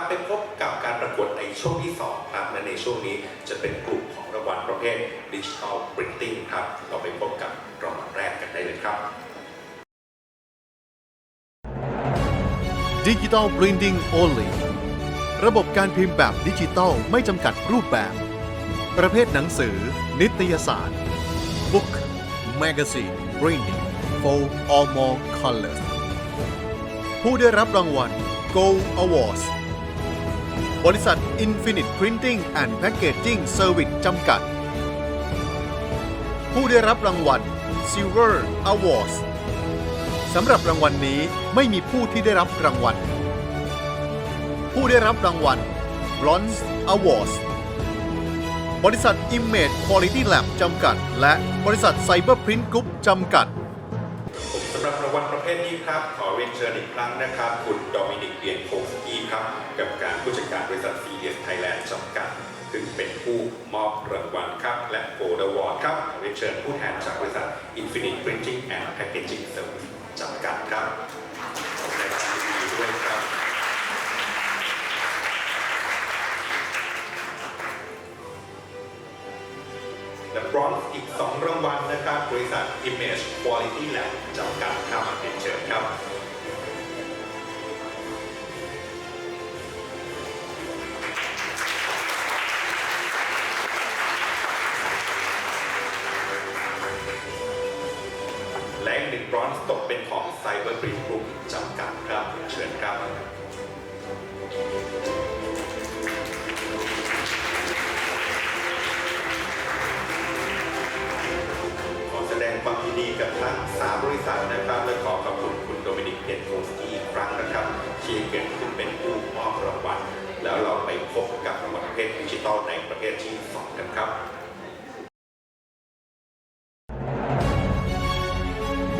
ครับไปพบกับการประกวดในช่วงที่สองครับและในช่วงนี้จะเป็นกลุ่มของรางวัลประเภท Digital Printing ครับ เราไปพบกับรางวัลแรกกันได้เลยครับ Digital Printing Only ระบบการพิมพ์แบบดิจิตอลไม่จำกัดรูปแบบ ประเภทหนังสือ นิตยสาร Book Magazine Printing for all more colors ผู้ได้รับรางวัล Gold Awards บริษัท Infinite Printing and Packaging Service จำกัด ผู้ได้รับรางวัล Silver Awards สำหรับรางวัลนี้ไม่มีผู้ที่ได้รับรางวัล ผู้ได้รับรางวัล Bronze Awards บริษัท Image Quality Lab จำกัด และบริษัท Cyberprint Group จำกัดำหรับรางวัลประเภทนี้ครับ ขอเรียนเชิญอีกครั้งนะครับ คุณโดมินิกเบียนโคสกี้ครับกับการผู้จัดการบริษัท CDS Thailand จำกัด ซึ่งเป็นผู้มอบรางวัลครับ และโกลด์วอร์ดครับ ขอเรียนเชิญผู้แทนจากบริษัท Infinite Printing and Packaging Service จำกัดครับขอบคุณด้วยครับ บรอนซ์อีก 2 รางวัลนะครับบริษัท Image Quality Lab จำกัดครับเรียนเชิญครับและอีกหนึ่งบรอนซ์ตกเป็นของ Cyber Print Group จำกัดครับเรียนเชิญครับ ยินดีกับทั้ง3บริษัทนะครับ และขอขอบคุณคุณโดมินิกเพนโคสกี้อีกครั้งนะครับที่เกิดขึ้นเป็นผู้มอบรางวัลแล้วเราไปพบกับรางวัลประเภทดิจิทัลในประเภทที่2กันครับ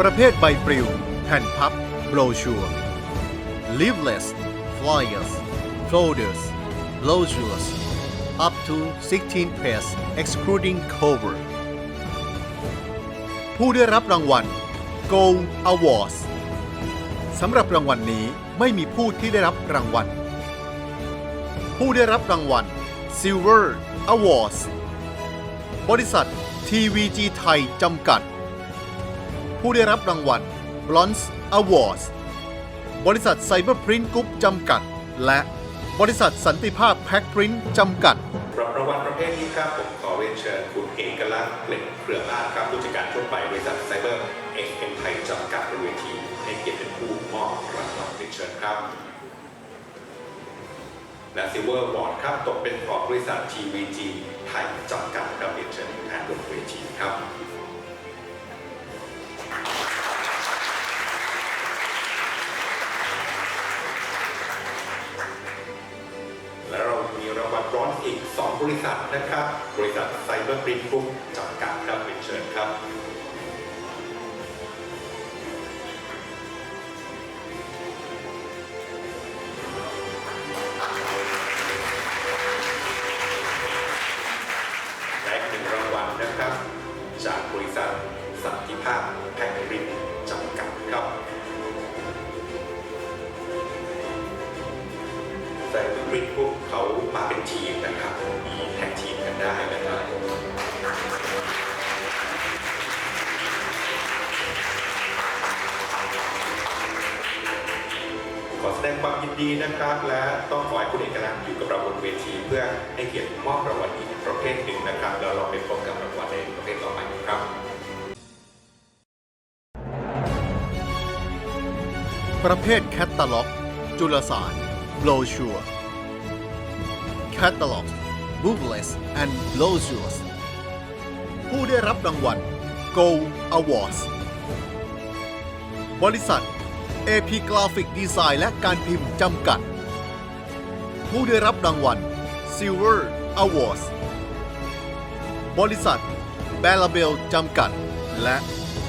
ประเภทใบปลิวแผ่นพับ โบรชัวร์ leaflets flyers folders brochures up to 16 pairs excluding cover ผู้ได้รับรางวัล Gold Awards สำหรับรางวัลนี้ไม่มีผู้ที่ได้รับรางวัล ผู้ได้รับรางวัล Silver Awards บริษัท TVG ไทยจำกัด ผู้ได้รับรางวัล Bronze Awards บริษัท Cyberprint Group จำกัด และบริษัทสันติภาพแพ็คพรินท์จำกัดางวัลประเภทนี้ครับผมขอเรียนเชิญคุณเอกลักษณ์เกล็ดเครือรานครับผู้จัดการทั่วไปบริษัทไซเบอร์เอ็กเอ็มไทยจำกัดบริเวณทีให้เกียรติเป็นผู้มอบรางวัลเรียนเชิญครับ และซิลเวอร์บอร์ดครับตกเป็นของบริษัททีวีจีไทยจำกัดครับเรียนเชิญแทนบนเวทีครับ ริษัทนะครับ บริษัทไซเบอร์ปรินท์กรุ๊ปจำ เขามาเป็นทีมนะครับมีแท็กทีมกันได้นะครับขอแสดงความยินดีนะครับ และต้องขอให้คุณเอกลักษณ์อยู่กับเราบนเวที เพื่อให้เกียรติมอบรางวัลอีกประเภทหนึ่งนะครับแล้วเราไปพบกับรางวัลในประเภทต่อไปครับประเภทแคตตาล็อก จุลสารโบรชัวร์ Catalog Bookless and Blowjus ผู้ได้รับรางวัล Gold Awards บริษัท AP Graphic Design และการพิมพ์จำกัด ผู้ได้รับรางวัล Silver Awards บริษัท b a l a b e l จำกัด และ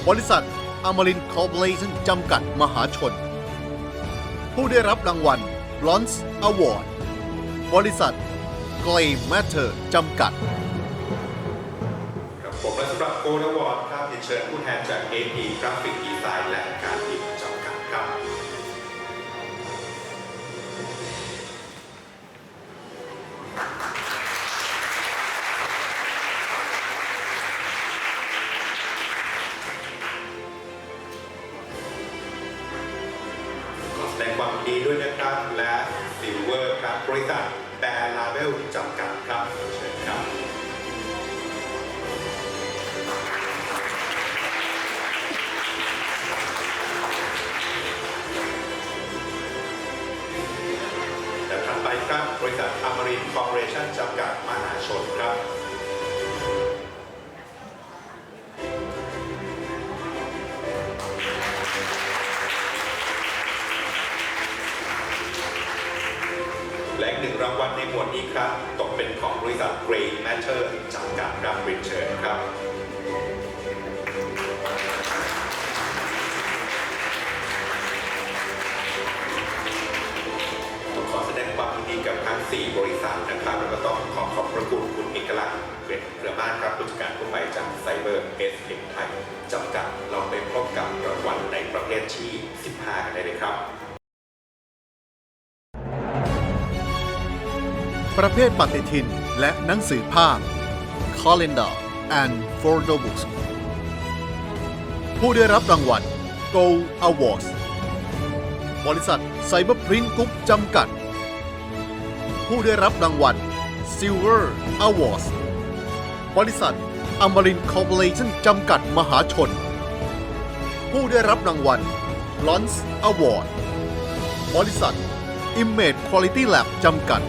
บริษัทอมรินคอร์ปอเรชั่นจำกัดมหาชน ผู้ได้รับรางวัล Bronze Award บริษัท Clay Matter จำกัด ครับผมและสำหรับโกลด์วอร์ดครับเรียนเชิญผู้แทนจาก AP Graphic Design และ กหนึ่งรางวัลในหมวดนี้ครับ ตกเป็นของบริษัท Grey Matter จำกัดครับเรียนเชิญครับต้องขอแสดงความยินดีกับทั้ง 4 บริษัทนะครับ แล้วก็ต้องขอขอบพระคุณคุณเอกลักษณ์เกรดเครือบ้านครับผู้จัดการผู้ไปจากไซเบอร์เอสเอ็มไทยจำกัด เราไปพบกับรางวัลในประเภทที่ 15 กันได้เลยครับ ประเภทปฏิทินและหนังสือภาพ Calendar and Photo Books ผู้ได้รับรางวัล Gold Awards บริษัท Cyberprint Group จำกัด ผู้ได้รับรางวัล Silver Awards บริษัท Amarin Corporation จำกัดมหาชน ผู้ได้รับรางวัล Bronze Award บริษัท Image Quality Lab จำกัด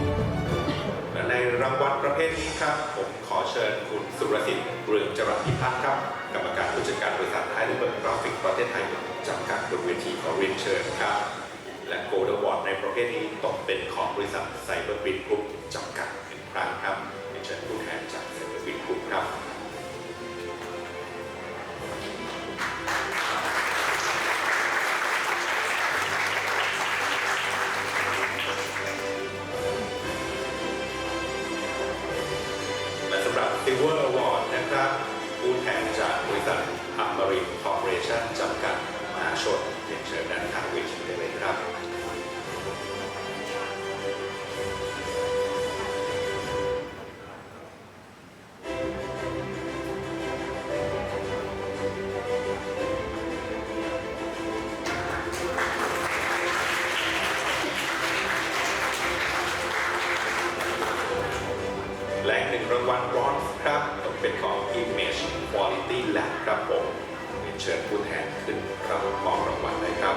ประครับ ผมขอเชิญคุณสุรสิทธิ์เรืองจรัสพิพัฒน์ครับ กรรมการผู้จัดการบริษัทไฮเดอร์เบิร์กราฟิกประเทศไทยจำกัดบนเวทีขอเรียนเชิญครับ และโกลด์วอร์ดในประเภทนี้ตกเป็นของบริษัทไซเบอร์บินกรุ๊ปจำกัด Quality Lab ครับผมเรียนเชิญผู้แทนขึ้นรับมอบรางวัลเลยครับ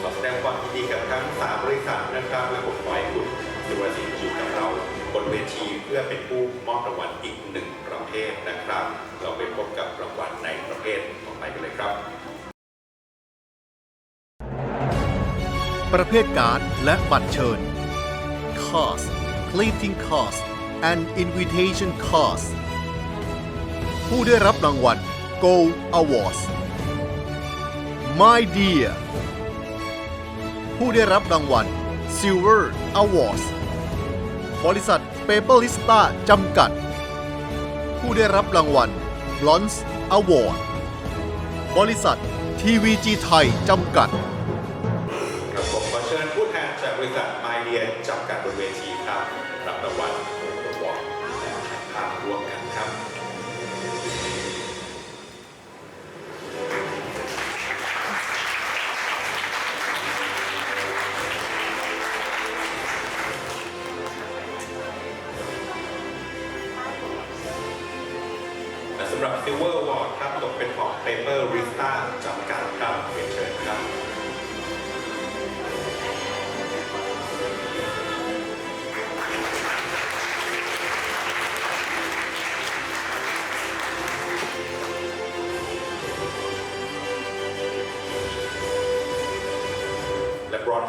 ขอแสดงความยินดีกับทั้ง3บริษัทนะครับและผมขอให้คุณสุรศิลป์อยู่กับเรา บนเวทีเพื่อเป็นผู้มอบรางวัลอีกหนึ่งประเภทนะครับ เราไปพบกับรางวัลในประเภทต่อไปกันเลยครับ ประเภทการ์ดและบัตรเชิญ Cost Greeting Cost and Invitation Cost ผู้ได้รับรางวัล Gold Awards My Dear ผู้ได้รับรางวัล Silver Awards บริษัท Paperlista จำกัด ผู้ได้รับรางวัล Bronze Award บริษัท TVG ไทยจำกัด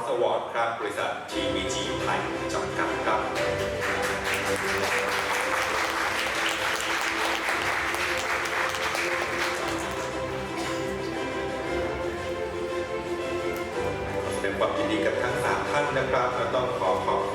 และ Bronze Award ครับบริษัททีวีจีไทยจำกัดครับ ขอแสดงความยินดีกับทั้ง3ท่านนะครับและต้องขอขอบ